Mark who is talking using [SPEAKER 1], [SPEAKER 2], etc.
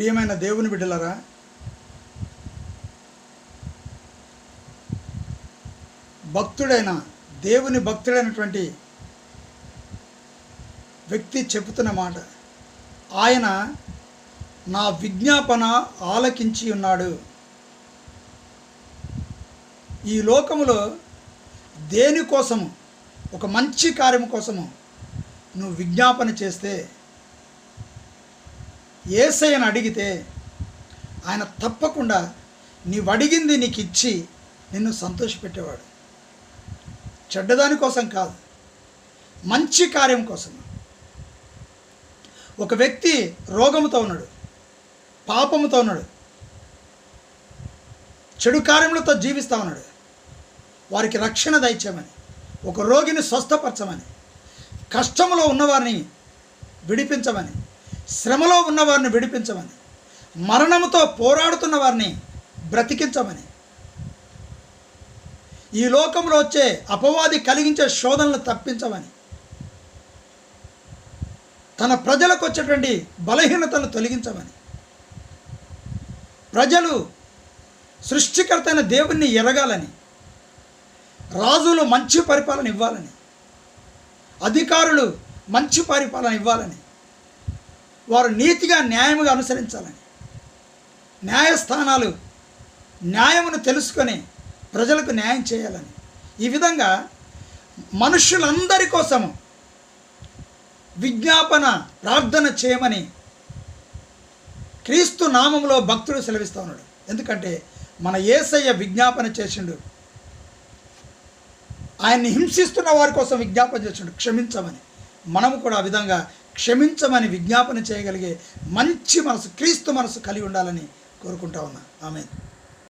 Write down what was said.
[SPEAKER 1] ప్రియమైన దేవుని బిడ్డలరా భక్తుడైన దేవుని భక్తుడైనటువంటి వ్యక్తి చెబుతున్న మాట ఆయన నా విజ్ఞాపన ఆలకించి ఉన్నాడు. ఈ లోకములో దేనికోసము ఒక మంచి కార్యం కోసము నువ్వు విజ్ఞాపన చేస్తే ఏసయ్యను అడిగితే ఆయన తప్పకుండా నీవు అడిగింది నీకు ఇచ్చి నిన్ను సంతోషపెట్టేవాడు. చెడ్డదాని కోసం కాదు మంచి కార్యం కోసం. ఒక వ్యక్తి రోగముతో ఉన్నాడు పాపముతో ఉన్నాడు చెడు కార్యములతో జీవిస్తూ ఉన్నాడు. వారికి రక్షణ దయచేయమని ఒక రోగిని స్వస్థపరచమని కష్టంలో ఉన్నవారిని విడిపించమని శ్రమలో ఉన్నవారిని విడిపించమని మరణముతో పోరాడుతున్న వారిని బ్రతికించమని. ఈ లోకంలో వచ్చే అపవాది కలిగించే శోధనలు తప్పించమని. తన ప్రజలకు వచ్చేటువంటి బలహీనతను తొలగించమని. ప్రజలు సృష్టికర్తైన దేవుణ్ణి ఎరగాలని రాజులు మంచి పరిపాలన ఇవ్వాలని అధికారులు మంచి పరిపాలన ఇవ్వాలని వారు నీతిగా న్యాయముగా అనుసరించాలని. న్యాయస్థానాలు న్యాయమును తెలుసుకొని ప్రజలకు న్యాయం చేయాలని. ఈ విధంగా మనుషులందరి కోసము విజ్ఞాపన ప్రార్థన చేయమని క్రీస్తు నామంలో భక్తుడు సెలవిస్తూ ఉన్నాడు. ఎందుకంటే మన ఏసయ్య విజ్ఞాపన చేసిండు. ఆయన్ని హింసిస్తున్న వారి కోసం విజ్ఞాపన చేసిండు. క్షమించమని. మనము కూడా ఆ విధంగా క్షమించమని విజ్ఞాపన చేయగలిగే మంచి మనసు క్రీస్తు మనసు కలిగి ఉండాలని కోరుకుంటా ఉన్నా. ఆమె